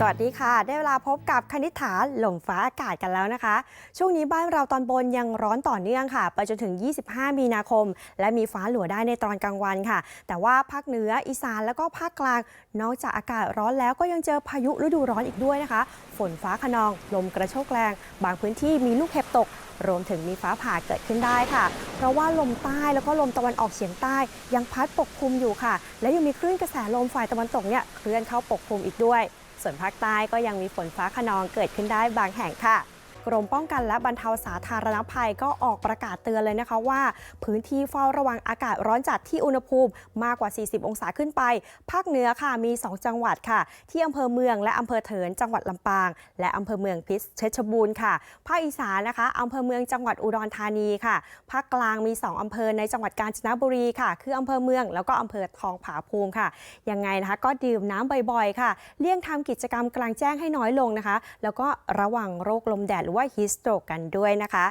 สวัสดีค่ะ ได้เวลาพบกับคณิษฐาลมฟ้าอากาศกันแล้วนะคะ ช่วงนี้บ้านเราตอนบนยังร้อนต่อเนื่องค่ะ ไปจนถึง 25 มีนาคม และมีฟ้าหลัวได้ในตอนกลางวันค่ะ แต่ว่าภาคเหนืออีสานแล้วก็ภาคกลาง นอกจากอากาศร้อนแล้วก็ยังเจอพายุฤดูร้อนอีกด้วยนะคะ ฝนฟ้าขนอง ลมกระโชกแรง บางพื้นที่มีลูกเห็บตกรวมถึงมีฟ้าผ่าเกิดขึ้นได้ค่ะ เพราะว่าลมใต้แล้วก็ลมตะวันออกเฉียงใต้ ยังพัดปกคลุมอยู่ค่ะ และยังมีคลื่นกระแสลมฝ่ายตะวันตกเนี่ยเคลื่อนเข้าปกคลุมอีกด้วย ส่วนภาคใต้ก็ยังมีฝนฟ้าขนองเกิดขึ้นได้บางแห่งค่ะ รมป้องกันและบรรเทาสาธารณภัยก็ออกประกาศเตือนเลยนะคะว่า พื้นที่เฝ้าระวังอากาศร้อนจัดที่อุณหภูมิมากกว่า 40 องศาขึ้นไป ภาคเหนือค่ะมี 2 จังหวัดค่ะ ที่อำเภอเมืองและอำเภอเถินจังหวัดลำปาง และอำเภอเมืองพิษเพชบูรณ์ค่ะ ภาคอีสานนะคะอำเภอเมืองจังหวัดอุดรธานีค่ะ ภาคกลางมี 2 อำเภอในจังหวัดกาญจนบุรีค่ะ คืออำเภอเมืองแล้วก็อำเภอทองผาภูมิค่ะยังไงนะคะ ก็ดื่มน้ำบ่อยๆ ค่ะ เลี่ยงทำกิจกรรมกลางแจ้งให้น้อยลงนะคะ แล้วก็ระวังโรคลมแดดหรือว่าว่าฮิสโตรกกันด้วยนะคะ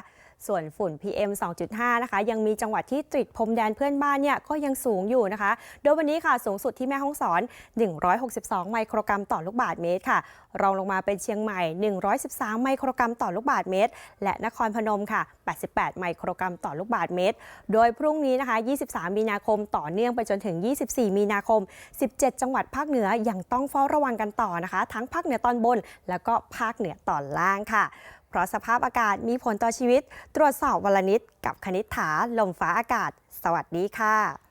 ส่วนฝุ่น PM 2.5 นะคะ ยังมีจังหวัดที่ติดพรมแดนเพื่อนบ้านเนี่ยก็ยังสูงอยู่นะคะ โดยวันนี้ค่ะสูงสุดที่แม่ฮ่องสอน 162 ไมโครกรัมต่อลูกบาศก์เมตรค่ะ รองลงมาเป็นเชียงใหม่ 113 ไมโครกรัมต่อลูกบาศก์เมตร และนครพนมค่ะ 88 ไมโครกรัมต่อลูกบาศก์เมตร โดยพรุ่งนี้นะคะ 23 มีนาคมต่อเนื่องไปจนถึง 24 มีนาคม 17 จังหวัดภาคเหนือยังต้องเฝ้าระวังกันต่อนะคะ ทั้งภาคเหนือตอนบน แล้วก็ภาคเหนือตอนล่างค่ะ เพราะสภาพอากาศมีผลต่อชีวิต ตรวจสอบวันละนิดกับคณิษฐาลมฟ้าอากาศ สวัสดีค่ะ